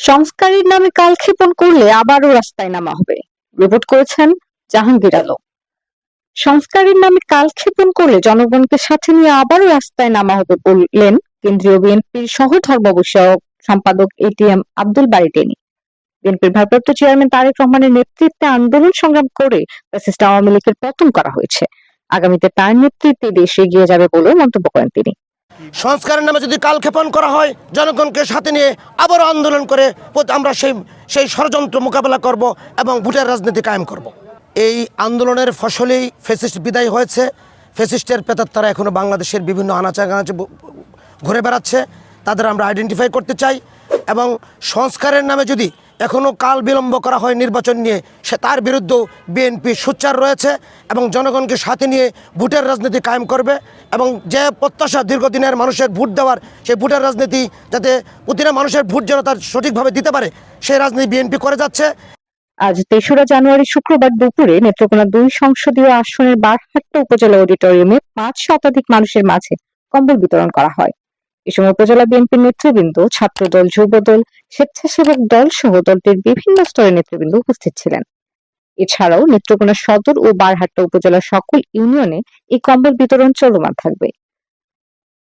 সংস্কারের নামে কালক্ষেপণ করলে আবারও রাস্তায় নামা হবে। রিপোর্ট করেছেন জাহাঙ্গীর আলম। সংস্কারের নামে কালক্ষেপণ করলে জনগণকে সাথে নিয়ে আবারও রাস্তায় নামা হবে বললেন কেন্দ্রীয় বিএনপির সহ ধর্ম বিষয়ক সম্পাদক এটিএম আব্দুল বারী টেনি। বিএনপির ভারপ্রাপ্ত চেয়ারম্যান তারেক রহমানের নেতৃত্বে আন্দোলন সংগ্রাম করে ফ্যাসিস্ট আওয়ামী লীগের পতন করা হয়েছে। আগামীতে তার নেতৃত্বে দেশ এগিয়ে যাবে বলেও মন্তব্য করেন তিনি। সংস্কারের নামে যদি কালক্ষেপণ করা হয়, জনগণকে সাথে নিয়ে আবারও আন্দোলন করে আমরা সেই সেই ষড়যন্ত্র মোকাবেলা করব এবং ভোটের রাজনীতি কায়েম করব। এই আন্দোলনের ফসলেই ফেসিস্ট বিদায় হয়েছে। ফেসিস্টের পেতার তারা এখনও বাংলাদেশের বিভিন্ন আনাচা গানাচে ঘুরে বেড়াচ্ছে। তাদের আমরা আইডেন্টিফাই করতে চাই এবং সংস্কারের নামে যদি এখনও কাল বিলম্ব করা হয় নির্বাচন নিয়ে। সে তার বিরুদ্ধেও বিএনপি সোচ্চার রয়েছে এবং জনগণকে সাথে নিয়ে ভোটের রাজনীতি কায়েম করবে এবং যে প্রত্যাশা দীর্ঘদিনের মানুষের ভোট দেওয়ার, সেই ভোটের রাজনীতি যাতে প্রতিটা মানুষের ভোট যেন তার সঠিকভাবে দিতে পারে, সেই রাজনীতি বিএনপি করে যাচ্ছে। আজ তেসরা জানুয়ারি শুক্রবার দুপুরে নেত্রকোনা দুই সংসদীয় আসনের বারহাট্টা উপজেলা অডিটোরিয়ামে পাঁচ শতাধিক মানুষের মাঝে কম্বল বিতরণ করা হয়। সময় উপজেলা বিএনপির নেতৃবৃন্দ, ছাত্রদল, যুবদল, স্বেচ্ছাসেবক দল সহ দলটির বিভিন্ন স্তরের নেতৃবৃন্দ উপস্থিত ছিলেন। এছাড়াও নেত্রকোনা সদর ও বারহাট্টা উপজেলার সকল ইউনিয়নে এই কম্বল বিতরণ চলমান থাকবে।